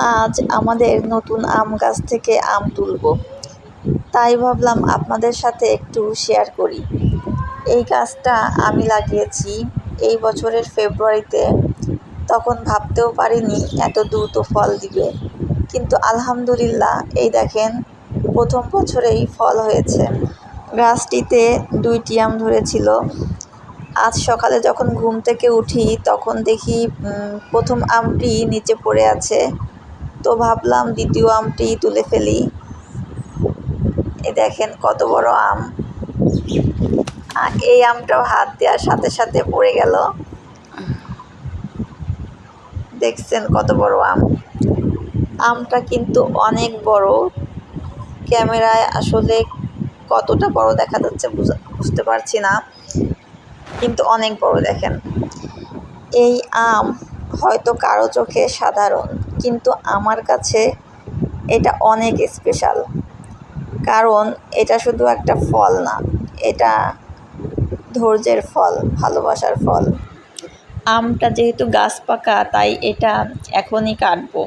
আজ আমাদের নতুন আম গাছ থেকে আম তুলব। তাই ভাবলাম আপনাদের সাথে একটু শেয়ার করি। এই গাছটা আমি লাগিয়েছি এই বছরের ফেব্রুয়ারিতে তখন ভাবতেও পারিনি এত দ্রুত ফল দিবে। কিন্তু আলহামদুলিল্লাহ, এই দেখেন, প্রথম বছরেই ফল হয়েছে। গাছটিতে দুইটি আম ধরেছিল। আজ সকালে যখন ঘুম থেকে উঠি, তখন দেখি প্রথম আমটি নিচে পড়ে আছে। তো ভাবলাম দ্বিতীয় আমটি তুলে ফেলি। এই দেখেন কত বড় আম। এই আমটাও হাত দেওয়ার সাথে সাথে পড়ে গেল। দেখছেন কত বড় আম। আমটা কিন্তু অনেক বড়। ক্যামেরায় আসলে কতটা বড় দেখা যাচ্ছে বুঝা- বুঝতে পারছি না। কিন্তু অনেক বড় দেখেন। এই আম হয়তো কারও চোখে সাধারণ। কিন্তু আমার কাছে এটা অনেক স্পেশাল কারণ এটা শুধু একটা ফল না, এটা ধৈর্যের ফল, ভালোবাসার ফল। আমটা যেহেতু গাছ পাকা, তাই এটা এখনই কাটবো।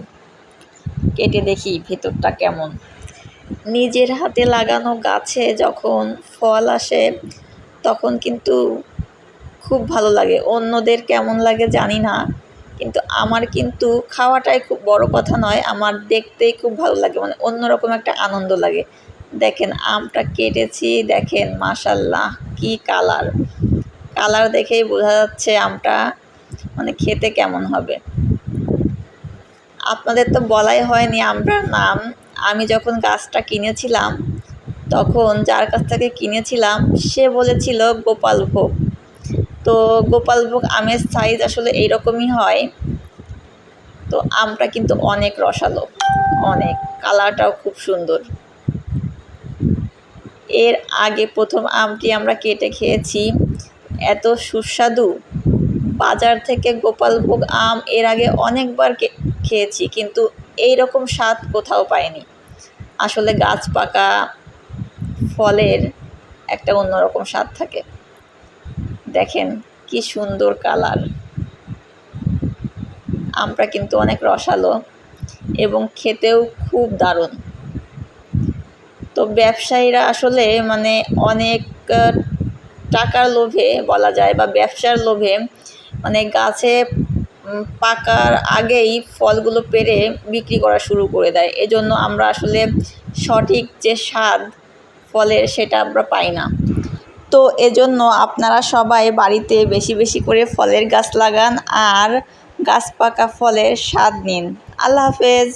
কেটে দেখি ভেতরটা কেমন। নিজের হাতে লাগানো গাছে যখন ফল আসে, তখন কিন্তু খুব ভালো লাগে। অন্যদের কেমন লাগে জানি না। কিন্তু আমার কিন্তু খাওয়াটাই খুব বড় কথা নয়। আমার দেখতেই খুব ভালো লাগে মানে অন্যরকম একটা আনন্দ লাগে। দেখেন আমটা কেটেছি, দেখেন মাশাল্লাহ কি কালার। কালার দেখেই বোঝা যাচ্ছে আমটা মানে খেতে কেমন হবে। আপনাদের তো বলাই হয়নি আমটার নাম। আমি যখন গাছটা কিনেছিলাম, তখন যার কাছ থেকে কিনেছিলাম, সে বলেছিল, গোপাল ভোগ। তো গোপালভোগ আমের সাইজ আসলে এইরকমই হয়। তো আমটা কিন্তু অনেক রসালো, অনেক কালারটাও খুব সুন্দর। এর আগে প্রথম আমটি আমরা কেটে খেয়েছি। এত সুস্বাদু। বাজার থেকে গোপালভোগ আম এর আগে অনেকবার খেয়েছি, কিন্তু এই রকম স্বাদ কোথাও পাইনি। আসলে গাছ পাকা ফলের একটা অন্যরকম স্বাদ থাকে। দেখেন কি সুন্দর কালার। আমটা কিন্তু অনেক রসালো এবং খেতেও খুব দারুণ। তো ব্যবসায়ীরা আসলে মানে অনেক টাকার লোভে বলা যায় বা ব্যবসার লোভে মানে গাছে পাকার আগেই ফলগুলো পেরে বিক্রি করা শুরু করে দেয়। এজন্য আমরা আসলে সঠিক যে স্বাদ ফলের সেটা আমরা পাই না। তো এজন্য আপনারা সবাই বাড়িতে বেশি বেশি করে ফলের গাছ লাগান আর গাছ পাকা ফলের স্বাদ নিন। আল্লাহ হাফেজ।